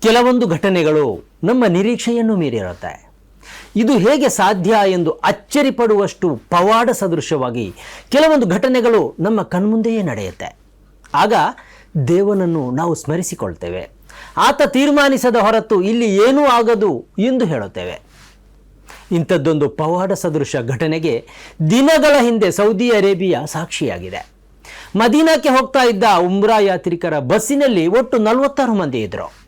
ಕೆಲವೊಂದು ಘಟನೆಗಳು ನಮ್ಮ ನಿರೀಕ್ಷೆಯನ್ನು ಮೀರಿರುತ್ತೆ. ಇದು ಹೇಗೆ ಸಾಧ್ಯ ಎಂದು ಅಚ್ಚರಿ ಪಡುವಷ್ಟು ಪವಾಡ ಸದೃಶವಾಗಿ ಕೆಲವೊಂದು ಘಟನೆಗಳು ನಮ್ಮ ಕಣ್ಮುಂದೆಯೇ ನಡೆಯುತ್ತೆ. ಆಗ ದೇವನನ್ನು ನಾವು ಸ್ಮರಿಸಿಕೊಳ್ತೇವೆ. ಆತ ತೀರ್ಮಾನಿಸದ ಹೊರತು ಇಲ್ಲಿ ಏನೂ ಆಗದು ಎಂದು ಹೇಳುತ್ತೇವೆ. ಇಂಥದ್ದೊಂದು ಪವಾಡ ಸದೃಶ ಘಟನೆಗೆ ದಿನಗಳ ಹಿಂದೆ ಸೌದಿ ಅರೇಬಿಯಾ ಸಾಕ್ಷಿಯಾಗಿದೆ. ಮದೀನಾಕ್ಕೆ ಹೋಗ್ತಾ ಇದ್ದ ಉಮ್ರಾ ಯಾತ್ರಿಕರ ಬಸ್ಸಿನಲ್ಲಿ ಒಟ್ಟು ನಲವತ್ತಾರು ಮಂದಿ ಇದ್ದರು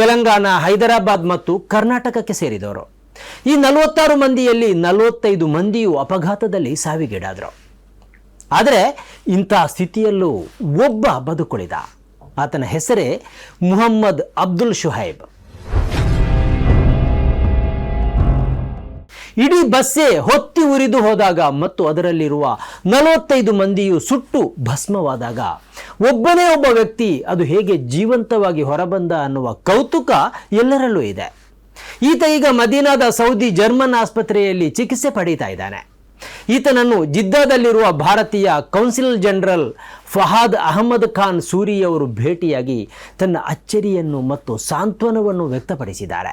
ತೆಲಂಗಾಣ, ಹೈದರಾಬಾದ್ ಮತ್ತು ಕರ್ನಾಟಕಕ್ಕೆ ಸೇರಿದವರು. ಈ ನಲವತ್ತಾರು ಮಂದಿಯಲ್ಲಿ ನಲವತ್ತೈದು ಮಂದಿಯು ಅಪಘಾತದಲ್ಲಿ ಸಾವಿಗೀಡಾದರು. ಆದರೆ ಇಂಥ ಸ್ಥಿತಿಯಲ್ಲೂ ಒಬ್ಬ ಬದುಕುಳಿದ. ಆತನ ಹೆಸರೇ ಮುಹಮ್ಮದ್ ಅಬ್ದುಲ್ ಶುಹೈಬ್. ಇಡೀ ಬಸ್ಸೇ ಹೊತ್ತಿ ಉರಿದು ಹೋದಾಗ ಮತ್ತು ಅದರಲ್ಲಿರುವ ನಲವತ್ತೈದು ಮಂದಿಯು ಸುಟ್ಟು ಭಸ್ಮವಾದಾಗ ಒಬ್ಬನೇ ಒಬ್ಬ ವ್ಯಕ್ತಿ ಅದು ಹೇಗೆ ಜೀವಂತವಾಗಿ ಹೊರಬಂದ ಅನ್ನುವ ಕೌತುಕ ಎಲ್ಲರಲ್ಲೂ ಇದೆ. ಈತ ಈಗ ಮದೀನಾದ ಸೌದಿ ಜರ್ಮನ್ ಆಸ್ಪತ್ರೆಯಲ್ಲಿ ಚಿಕಿತ್ಸೆ ಪಡೀತಾ ಇದ್ದಾನೆ. ಈತನನ್ನು ಜಿದ್ದಾದಲ್ಲಿರುವ ಭಾರತೀಯ ಕೌನ್ಸಿಲ್ ಜನರಲ್ ಫಹಾದ್ ಅಹಮದ್ ಖಾನ್ ಸೂರಿಯವರು ಭೇಟಿಯಾಗಿ ತನ್ನ ಅಚ್ಚರಿಯನ್ನು ಮತ್ತು ಸಾಂತ್ವನವನ್ನು ವ್ಯಕ್ತಪಡಿಸಿದ್ದಾರೆ.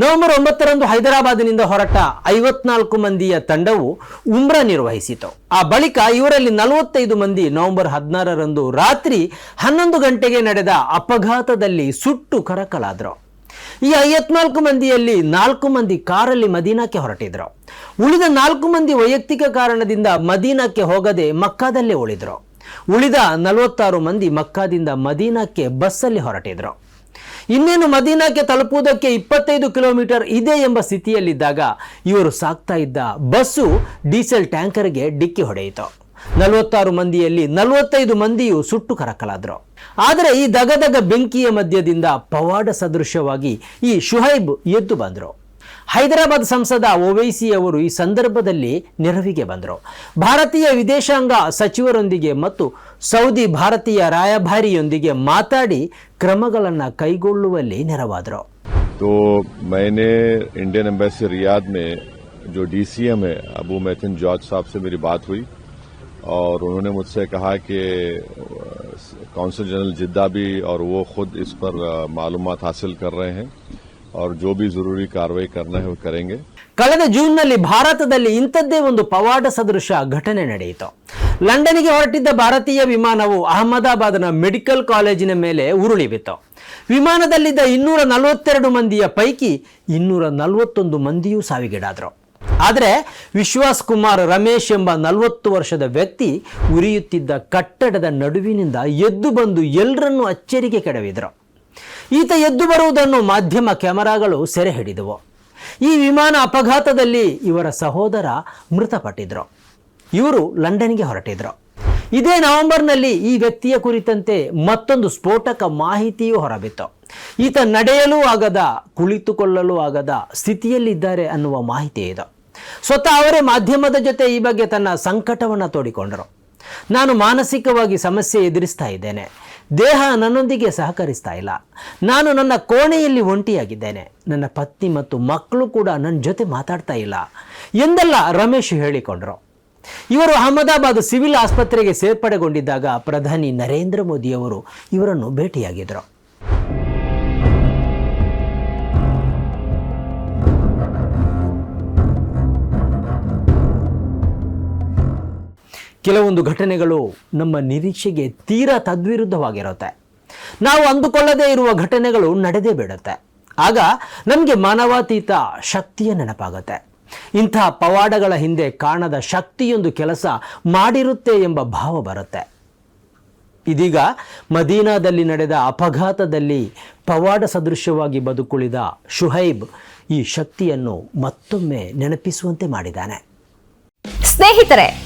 ನವೆಂಬರ್ ಒಂಬತ್ತರಂದು ಹೈದರಾಬಾದ್ನಿಂದ ಹೊರಟ ಐವತ್ನಾಲ್ಕು ಮಂದಿಯ ತಂಡವು ಉಮ್ರ ನಿರ್ವಹಿಸಿತು. ಆ ಬಳಿಕ ಇವರಲ್ಲಿ ನಲವತ್ತೈದು ಮಂದಿ ನವೆಂಬರ್ ಹದಿನಾರರಂದು ರಾತ್ರಿ ಹನ್ನೊಂದು ಗಂಟೆಗೆ ನಡೆದ ಅಪಘಾತದಲ್ಲಿ ಸುಟ್ಟು ಕರಕಲಾದರು. ಈ ಐವತ್ನಾಲ್ಕು ಮಂದಿಯಲ್ಲಿ ನಾಲ್ಕು ಮಂದಿ ಕಾರಲ್ಲಿ ಮದೀನಾಕ್ಕೆ ಹೊರಟಿದ್ರು ಉಳಿದ ನಾಲ್ಕು ಮಂದಿ ವೈಯಕ್ತಿಕ ಕಾರಣದಿಂದ ಮದೀನಾಕ್ಕೆ ಹೋಗದೆ ಮಕ್ಕಾದಲ್ಲೇ ಉಳಿದ್ರು. ಉಳಿದ ನಲವತ್ತಾರು ಮಂದಿ ಮಕ್ಕಾದಿಂದ ಮದೀನಾಕ್ಕೆ ಬಸ್ಸಲ್ಲಿ ಹೊರಟಿದ್ರು ಇನ್ನೇನು ಮದೀನಾಕ್ಕೆ ತಲುಪುವುದಕ್ಕೆ ಇಪ್ಪತ್ತೈದು ಕಿಲೋಮೀಟರ್ ಇದೆ ಎಂಬ ಸ್ಥಿತಿಯಲ್ಲಿದ್ದಾಗ ಇವರು ಸಾಕ್ತಾ ಇದ್ದ ಬಸ್ಸು ಡೀಸೆಲ್ ಟ್ಯಾಂಕರ್ಗೆ ಡಿಕ್ಕಿ ಹೊಡೆಯಿತು. ನಲವತ್ತಾರು ಮಂದಿಯಲ್ಲಿ ನಲವತ್ತೈದು ಮಂದಿಯು ಸುಟ್ಟು ಕರಕಲಾದರು. ಆದರೆ ಈ ದಗದಗ ಬೆಂಕಿಯ ಮಧ್ಯದಿಂದ ಪವಾಡ ಸದೃಶವಾಗಿ ಈ ಶುಹೈಬ್ ಎದ್ದು ಬಂದರು. ಹೈದರಾಬಾದ್ ಸಂಸದ ಓವೈಸಿ ಅವರು ಈ ಸಂದರ್ಭದಲ್ಲಿ ನೆರವಿಗೆ ಬಂದರು ಭಾರತೀಯ ವಿದೇಶಾಂಗ ಸಚಿವರೊಂದಿಗೆ ಮತ್ತು ಸೌದಿ ಭಾರತೀಯ ರಾಯಭಾರಿಯೊಂದಿಗೆ ಮಾತಾಡಿ ಕ್ರಮಗಳನ್ನು ಕೈಗೊಳ್ಳುವಲ್ಲಿ ನೆರವಾದರು तो मैंने इंडियन एम्बेसी रियाद में जो डीसीएम है अबू मैथिन जॉर्ज साहब से मेरी बात हुई और उन्होंने मुझसे कहा कि काउंसिल जनरल जिद्दा भी और वो खुद इस पर मालूम हासिल कर रहे हैं और जो भी जरूरी कार्रवाई करना है वो करेंगे ಕಳೆದ ಜೂನ್ನಲ್ಲಿ ಭಾರತದಲ್ಲಿ ಇಂಥದ್ದೇ ಒಂದು ಪವಾಡ ಸದೃಶ ಘಟನೆ ನಡೆಯಿತು ಲಂಡನ್ಗೆ ಹೊರಟಿದ್ದ ಭಾರತೀಯ ವಿಮಾನವು ಅಹಮದಾಬಾದ್ನ ಮೆಡಿಕಲ್ ಕಾಲೇಜಿನ ಮೇಲೆ ಉರುಳಿ ಬಿತ್ತು ವಿಮಾನದಲ್ಲಿದ್ದ ಇನ್ನೂರ ನಲವತ್ತೆರಡು ಮಂದಿಯ ಪೈಕಿ ಇನ್ನೂರ ನಲವತ್ತೊಂದು ಮಂದಿಯೂ ಸಾವಿಗೀಡಾದರು ಆದರೆ ವಿಶ್ವಾಸ್ ಕುಮಾರ್ ರಮೇಶ್ ಎಂಬ ನಲವತ್ತು ವರ್ಷದ ವ್ಯಕ್ತಿ ಉರಿಯುತ್ತಿದ್ದ ಕಟ್ಟಡದ ನಡುವಿನಿಂದ ಎದ್ದು ಬಂದು ಎಲ್ಲರನ್ನೂ ಅಚ್ಚರಿಗೆ ಕೆಡವಿದರು ಈತ ಎದ್ದು ಬರುವುದನ್ನು ಮಾಧ್ಯಮ ಕ್ಯಾಮೆರಾಗಳು ಸೆರೆ ಹಿಡಿದವು. ಈ ವಿಮಾನ ಅಪಘಾತದಲ್ಲಿ ಇವರ ಸಹೋದರ ಮೃತಪಟ್ಟಿದ್ರು. ಇವರು ಲಂಡನ್ಗೆ ಹೊರಟಿದ್ರು. ಇದೇ ನವೆಂಬರ್ನಲ್ಲಿ ಈ ವ್ಯಕ್ತಿಯ ಕುರಿತಂತೆ ಮತ್ತೊಂದು ಸ್ಫೋಟಕ ಮಾಹಿತಿಯೂ ಹೊರಬಿತ್ತು. ಈತ ನಡೆಯಲೂ ಆಗದ, ಕುಳಿತುಕೊಳ್ಳಲು ಆಗದ ಸ್ಥಿತಿಯಲ್ಲಿದ್ದಾರೆ ಅನ್ನುವ ಮಾಹಿತಿ ಇದು. ಸ್ವತಃ ಅವರೇ ಮಾಧ್ಯಮದ ಜೊತೆ ಈ ಬಗ್ಗೆ ತನ್ನ ಸಂಕಟವನ್ನು ತೋಡಿಕೊಂಡರು. ನಾನು ಮಾನಸಿಕವಾಗಿ ಸಮಸ್ಯೆ ಎದುರಿಸ್ತಾ ಇದ್ದೇನೆ. ದೇಹ ನನ್ನೊಂದಿಗೆ ಸಹಕರಿಸ್ತಾ ಇಲ್ಲ. ನಾನು ನನ್ನ ಕೋಣೆಯಲ್ಲಿ ಒಂಟಿಯಾಗಿದ್ದೇನೆ. ನನ್ನ ಪತ್ನಿ ಮತ್ತು ಮಕ್ಕಳು ಕೂಡ ನನ್ನ ಜೊತೆ ಮಾತಾಡ್ತಾ ಇಲ್ಲ ಎಂದೆಲ್ಲ ರಮೇಶ್ ಹೇಳಿಕೊಂಡರು. ಇವರು ಅಹಮದಾಬಾದ್ ಸಿವಿಲ್ ಆಸ್ಪತ್ರೆಗೆ ಸೇರ್ಪಡೆಗೊಂಡಿದ್ದಾಗ ಪ್ರಧಾನಿ ನರೇಂದ್ರ ಮೋದಿಯವರು ಇವರನ್ನು ಭೇಟಿಯಾಗಿದ್ದರು ಕೆಲವೊಂದು ಘಟನೆಗಳು ನಮ್ಮ ನಿರೀಕ್ಷೆಗೆ ತೀರಾ ತದ್ವಿರುದ್ಧವಾಗಿರುತ್ತೆ. ನಾವು ಅಂದುಕೊಳ್ಳದೇ ಇರುವ ಘಟನೆಗಳು ನಡೆದೇ ಬಿಡುತ್ತೆ. ಆಗ ನಮಗೆ ಮಾನವಾತೀತ ಶಕ್ತಿಯ ನೆನಪಾಗುತ್ತೆ. ಇಂಥ ಪವಾಡಗಳ ಹಿಂದೆ ಕಾಣದ ಶಕ್ತಿಯೊಂದು ಕೆಲಸ ಮಾಡಿರುತ್ತೆ ಎಂಬ ಭಾವ ಬರುತ್ತೆ. ಇದೀಗ ಮದೀನಾದಲ್ಲಿ ನಡೆದ ಅಪಘಾತದಲ್ಲಿ ಪವಾಡ ಸದೃಶ್ಯವಾಗಿ ಬದುಕುಳಿದ ಶುಹೈಬ್ ಈ ಶಕ್ತಿಯನ್ನು ಮತ್ತೊಮ್ಮೆ ನೆನಪಿಸುವಂತೆ ಮಾಡಿದ್ದಾನೆ. ಸ್ನೇಹಿತರೆ